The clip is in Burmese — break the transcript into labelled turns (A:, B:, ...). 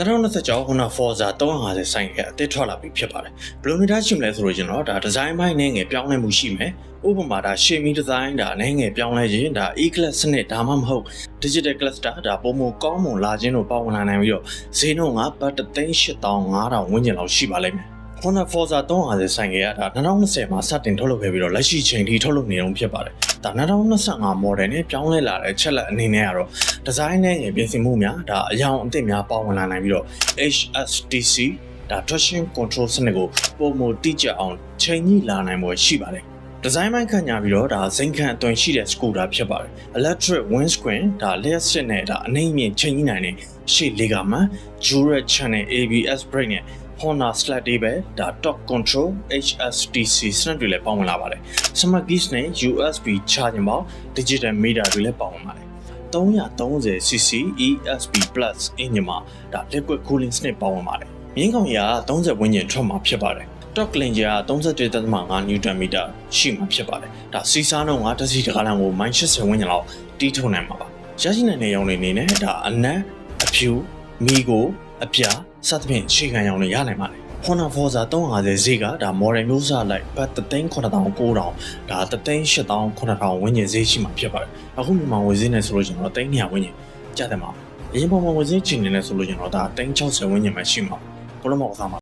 A: 2020ကျော် Honda Forza 350ဆိုင်ကအသစ်ထွက်လာပြီဖြစ်ပါတယ်ဘယ်လိုနေသားရှိမလဲဆိုလို့ကျွန်တော်ဒါဒီဇိုင်းပိုင်းနဲ့ငယ်ပြောင်းလဲမှုရှိမယ်ဥပမာဒါရှေမီဒီဇိုင်းဒါနဲ့ငယ်ပြောင်းလဲခြင်းဒါ E-class စနစ်ဒါမှမဟုတ် digital cluster ဒါပုံမကောင်းမွန်လာခြင်းတို့ပါဝင်လာနိုင်ပြီးတော့ဈေးနှုန်းကဘတ်38500ဝန်းကျင်လောက်ရှိပါလိမ့်မယ် Honda Forza 350ဆိုင်ကရဒါ2020မှာစတင်ထုတ်လုပ်ခဲ့ပြီးတော့လက်ရှိချိန်ထိထုတ်လုပ်နေအောင်ဖြစ်ပါတယ်။ ဒါ2025 model နဲ့ပြောင်းလဲလာတဲ့ချက်လက်အနေနဲ့ကတော့ဒီဇိုင်းနဲ့ငယ်ပြင်ဆင်မှုများဒါအယောင်အသစ်များပါဝင်လာနိုင်ပြီးတော့ HSTC ဒါ traction control စနစ်ကိုပုံမတိကျအောင်ချိန်ညှိလာနိုင်မှုရှိပါတယ်။ ဒီဇိုင်းပိုင်းခံညာပြီးတော့ဒါဇိမ်ခံအသွင်ရှိတဲ့ scooter ဖြစ်ပါတယ်။ electric windscreen ဒါလျှက်စစ်နဲ့ဒါအနေအမြင့်ချိန်ညှိနိုင်တဲ့ရှေ့လေးကမှ dual channel ABS brake နဲ့ Honda Slack တွေပဲဒါ Top Control HSTC စနစ်တွေလည်းပေါဝင်လာပါတယ်။ Smart Keys နဲ့ USB charging ပေါက် Digital Meter တွေလည်းပါဝင်ပါတယ်။ 330cc ESP Plus အင်ဂျင်မှာဒါ Liquid Cooling စနစ်ပါဝင်ပါတယ်။မြင်းကောင်ကြီးက30ဝန်းကျင်ထွက်မှာဖြစ်ပါတယ်။ Top Cleaner က31.5 Newton meter ရှိမှာဖြစ်ပါတယ်။ဒါစီစားနှုန်းကတစ်စီတစ်ခါလမ်းကို -80 ဝန်းကျင်လောက်တီးထုံနိုင်မှာပါ။ရရှိနိုင်တဲ့ရောင်တွေအနေနဲ့ဒါအနက်အဖြူမီကိုအပြာစသဖြင့်ရှေ့ခံရောင်တွေရနိုင်ပါတယ်။ Honda Forza 350ဈေးကဒါ model မျိုးစားလိုက်ပတ်3,900ဒါ3,800ဝန်းကျင်ဈေးရှိမှာဖြစ်ပါတယ်။အခုမြန်မာငွေဈေးနဲ့ဆိုလို့ကျွန်တော်300ဝန်းကျင်ကျတယ်မှာအရင်ပုံမှန်ငွေဈေးချိန်နေနဲ့ဆိုလို့ကျွန်တော်ဒါ360ဝန်းကျင်မှရှိမှာဘလို့မဟုတ်သားမှာ